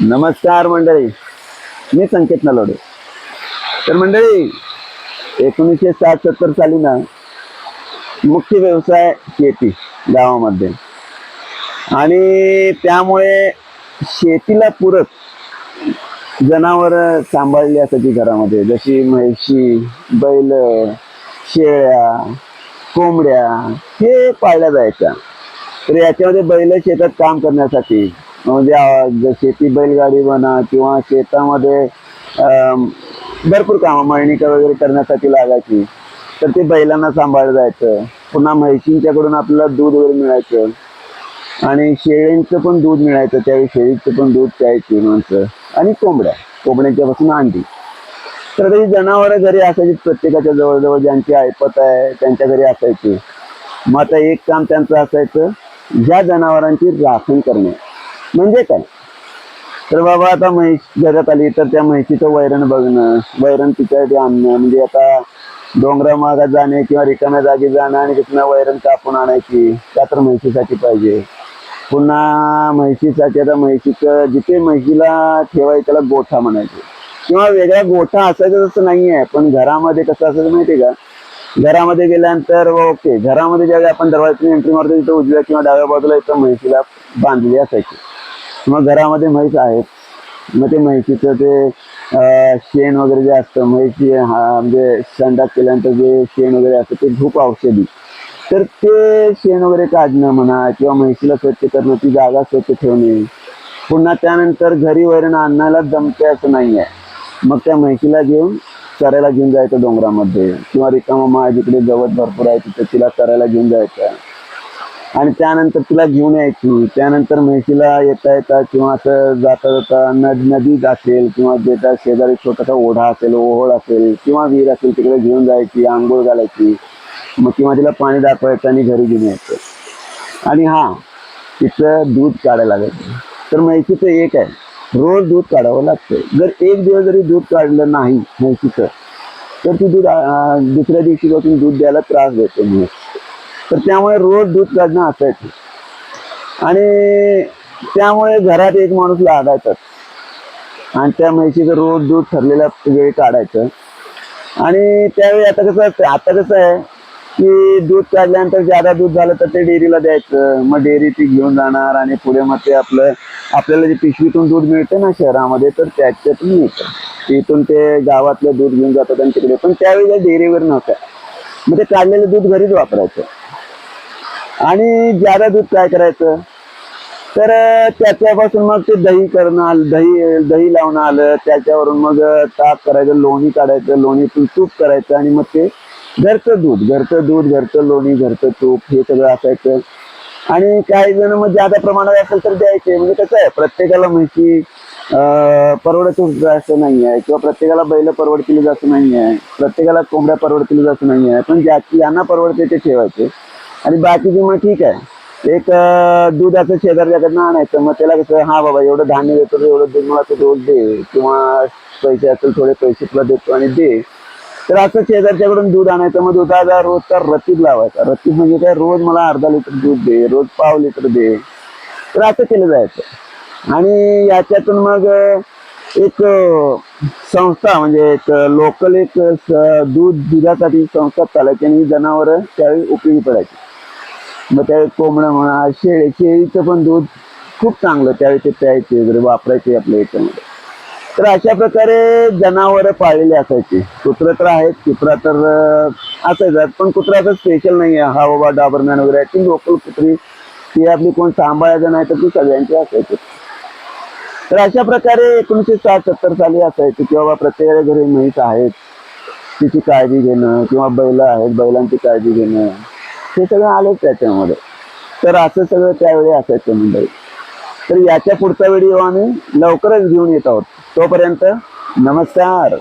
नमस्कार मंडळी. मी संकेत नलोडे. तर मंडळी एकोणीसशे साठ सत्तर साली ना मुख्य व्यवसाय शेती गावामध्ये. आणि त्यामुळे शेतीला पूरक जनावर सांभाळली असायची घरामध्ये. जशी म्हैशी बैल शेळ्या कोंबड्या हे पाळल्या जायच्या. तर याच्यामध्ये बैल शेतात काम करण्यासाठी म्हणजे शेती बैलगाडी म्हणा किंवा शेतामध्ये भरपूर कामं मळणी वगैरे करण्यासाठी लागायची तर ते बैलांना सांभाळलं जायचं. पुन्हा म्हैशींच्याकडून आपल्याला दूध वगैरे मिळायचं. आणि शेळींचं पण दूध मिळायचं त्यावेळी शेळीचं पण दूध प्यायची माणसं. आणि कोंबड्या कोंबड्यांच्या पासून अंडी. तर आता ही जनावरं घरी असायची प्रत्येकाच्या जवळजवळ ज्यांची ऐपत आहे त्यांच्या घरी असायची. मग आता एक काम त्यांचं असायचं ज्या जनावरांची राखण करणे. म्हणजे काय? तर बाबा आता म्हैस घरात आली तर त्या म्हैशीचं वैरण बघणं वैरण तिच्यासाठी आणणं म्हणजे आता डोंगरा मागात जाणे किंवा रिकाम्या जागी जाणं आणि तिथनं वैरण कापून आणायची त्या तर म्हैशीसाठी पाहिजे. पुन्हा म्हैशीसाठी आता म्हैशीचं जिथे म्हैशीला ठेवायचं त्याला गोठा म्हणायचे. किंवा वेगळा गोठा असायचा तसं नाही आहे पण घरामध्ये कसं असायचं माहितीये का? घरामध्ये गेल्यानंतर ओके घरामध्ये ज्यावेळी आपण दरवाजातून एंट्री मारतो तिथं उजव्या किंवा डाव्या बाजूला इथं म्हैशीला बांधली असायची. मग घरामध्ये म्हैस आहेत. मग ते म्हैशीचं ते शेण वगैरे जे असतं म्हैशी हा म्हणजे संडास केल्यानंतर जे शेण वगैरे असतं ते धूप औषधी. तर ते शेण वगैरे काढणं म्हणा किंवा म्हैशीला स्वच्छ करणं ती जागा स्वच्छ ठेवणे. पुन्हा त्यानंतर घरी वैरण आणायला जमते असं नाही आहे मग त्या म्हैशीला घेऊन चरायला घेऊन जायचं डोंगरामध्ये. किंवा रिकामा मा जिकडे गवत भरपूर आहे तिथं तिला चरायला घेऊन जायचं. आणि त्यानंतर तिला घेऊन यायची. त्यानंतर म्हैशीला येता येता किंवा असं जाता जाता नद नदी असेल किंवा जेटा शेजारी छोटासा ओढा असेल ओहोळ असेल किंवा विहीर असेल तिकडे घेऊन जायची आंघोळ घालायची. मग किंवा तिला पाणी दाखवायचं आणि घरी घेऊन यायचं. आणि हा तिचं दूध काढायला लागायचं तर म्हैशीचं एक आहे. रोज दूध काढावं लागतं. जर एक दिवस जरी दूध काढलं नाही म्हैशीचं तर ती दूध दुसऱ्या दिवशीपासून दूध द्यायला त्रास देतो म्हैस तर त्यामुळे रोज दूध काढणं असायचं. आणि त्यामुळे घरात एक माणूस लागायचाच आणि त्या म्हैशीचं रोज दूध ठरलेल्या वेळी काढायचं. आणि त्यावेळी आता कसं असतं आता कसं आहे की दूध काढल्यानंतर ज्यादा दूध झालं तर ते डेअरीला द्यायचं. मग डेअरी ती घेऊन जाणार आणि पुढे मग ते आपलं आपल्याला जे पिशवीतून दूध मिळतं ना शहरामध्ये तर त्याच्यातून मिळतं. तिथून ते गावातलं दूध घेऊन जातात आणि तिकडे. पण त्यावेळी डेअरीवर नव्हत्या. मग ते काढलेलं दूध घरीच वापरायचं. आणि ज्यादा दूध काय करायचं? तर त्याच्यापासून मग ते दही करणं आलं दही दही लावणं आलं त्याच्यावरून मग ताप करायचं लोणी काढायचं लोणीतून तूप करायचं आणि मग ते घरचं दूध घरचं दूध घरचं लोणी घरचं तूप हे सगळं असायचं. आणि काही जण मग ज्यादा प्रमाणात असेल तर द्यायचे. म्हणजे कसं आहे प्रत्येकाला म्हशी परवडतच असं नाही आहे किंवा प्रत्येकाला बैल परवडतील असं नाही आहे प्रत्येकाला कोंबड्या परवडतील असं नाही आहे पण ज्या ज्यांना परवडते ते ठेवायचे. आणि बाकीचे मग ठीक आहे. एक दुधाचं दूध शेजारच्याकडनं आणायचं मग त्याला कसं हा बाबा एवढं धान्य देतो एवढं दूध मला तू रोज दे किंवा पैसे असेल थोडे पैसे तुला देतो आणि दे. तर असं शेजारच्याकडून दूध आणायचं मग दुधाचा रोजचा रतीब लावायचा. रतीब म्हणजे काय रोज मला अर्धा लिटर दूध दे रोज पाव लिटर दे. तर असं केलं जायचं. आणि याच्यातून मग एक संस्था म्हणजे एक लोकल एक स- दूध दुधासाठी संस्था चालायची आणि जनावरं त्यावेळी उपयोगी पडायची. मग त्या कोंबडं म्हणा शेळी शेळीचं पण दूध खूप चांगलं त्यावेळी ते प्यायचे वगैरे वापरायचे आपल्या याच्यामध्ये. तर अशा प्रकारे जनावरं पाळलेली असायची. कुत्रं तर आहेत कुत्रा तर असायचा. पण कुत्रा असं स्पेशल नाही आहे हा बाबा डाबरमॅन वगैरे आहे ती लोकल कुत्री. ती आपली कोण सांभाळायचं नाही तर ती सगळ्यांची असायची. तर अशा प्रकारे एकोणीसशे साठ सत्तर साली असायची की बाबा प्रत्येकाच्या घरी म्हैस आहेत. तिची काळजी घेणं किंवा बैलं आहेत बैलांची काळजी घेणं. हे सगळं आलंच त्याच्यामध्ये. तर असं सगळं त्यावेळी असायचं मंडळी. तर याच्या पुढचा व्हिडिओ आम्ही. लवकरच घेऊन येत आहोत. तोपर्यंत नमस्कार.